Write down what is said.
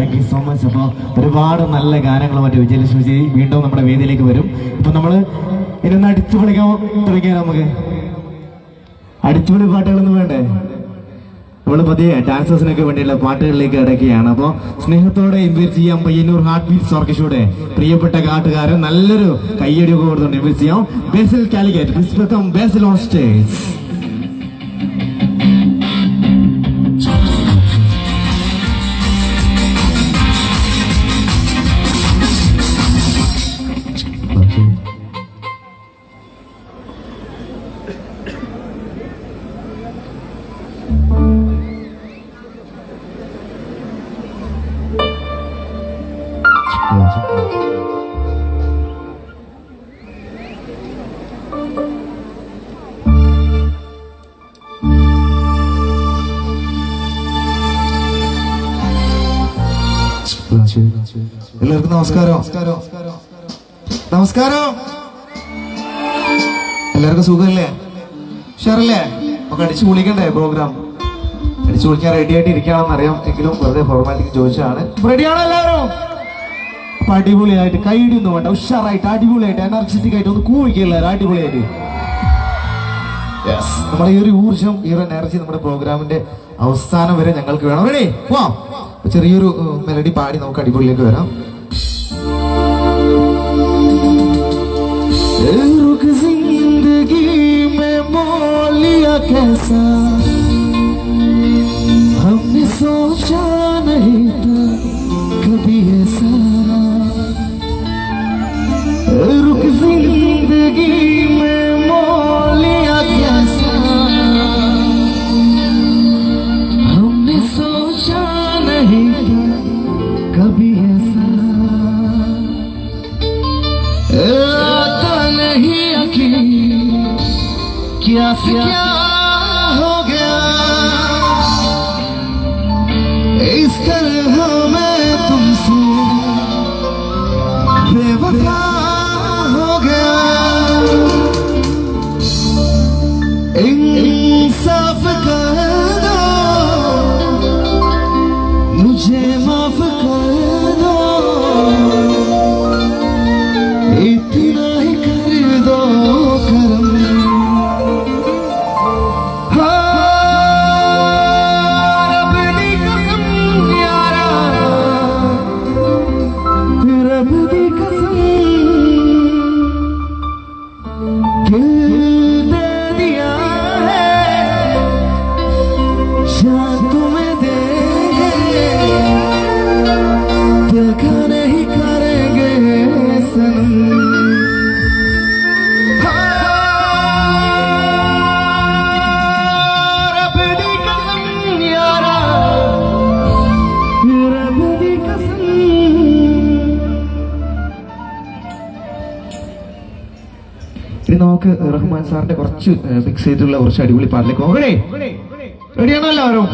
അപ്പോൾ ഒരുപാട് നല്ല ഗാനങ്ങളുമായിട്ട് വിജയലക്ഷ്മി ജി വീണ്ടും നമ്മുടെ വേദിയിലേക്ക് വരും. ഇപ്പം നമ്മൾ ഇനി അടിച്ചു പൊളിക്കാൻ തുടങ്ങിയാൽ നമുക്ക്? അടിച്ചുപൊളി പാട്ടുകളൊന്നും വേണ്ടേ? നമ്മൾ പതിയെ ഡാൻസേഴ്സിനൊക്കെ വേണ്ടിയുള്ള പാട്ടുകളിലേക്ക് ഇടയ്ക്കുകയാണ് അപ്പോൾ സ്നേഹത്തോടെ ഇൻവൈറ്റ് ചെയ്യാം പയ്യന്നൂർ ഹാർട്ട് ബീറ്റ്സ് ഓർക്കസ്ട്രയുടെ പ്രിയപ്പെട്ട കാട്ടുകാരൻ നല്ലൊരു കയ്യടിയൊക്കെ കൊടുത്തുകൊണ്ട് ഇൻവൈറ്റ് ചെയ്യാം Basil Calicut Basil on stage എല്ലാവർക്കും നമസ്കാരം. നമസ്കാരം. എല്ലാവർക്കും സുഖമല്ലേ? ഉഷാറല്ലേ? നമുക്ക് അടിച്ചു പൊളിക്കണ്ടേ പ്രോഗ്രാം അടിച്ചു പൊളിക്കാൻ റെഡി ആയിട്ട് ഇരിക്കുകയാണെന്ന് അറിയാം എങ്കിലും വെറുതെ ഫോർമാലിറ്റി ചോദിച്ചതാണ്. റെഡിയാണോ എല്ലാവരും? അപ്പൊ അടിപൊളിയായിട്ട് കൈയിടി ഒന്നും വേണ്ട ഉഷാറായിട്ട് അടിപൊളിയായിട്ട് എനർജറ്റിക് ആയിട്ട് ഒന്ന് കൂവിക്കല്ലേ അടിപൊളിയായിട്ട് യെസ് നമ്മുടെ ഈ ഒരു ഊർജം ഈ ഒരു എനർജി നമ്മുടെ പ്രോഗ്രാമിന്റെ അവസാനം വരെ ഞങ്ങൾക്ക് വേണം റെഡി പോവാം അപ്പൊ ചെറിയൊരു മെലഡി പാടി നമുക്ക് അടിപൊളിയിലേക്ക് വരാം रुक जिंदगी में मोलिया कैसा कभी ऐसा आता नहीं यकीन क्या से क्या मुझे माफ कर ഇനി നമുക്ക് റഹ്മാൻ സാറിന്റെ കുറച്ച് മിക്സ് ചെയ്തിട്ടുള്ള കുറച്ച് അടിപൊളി പാട്ടിലേക്ക് പോകണേ റെഡിയാണോ എല്ലാവരും?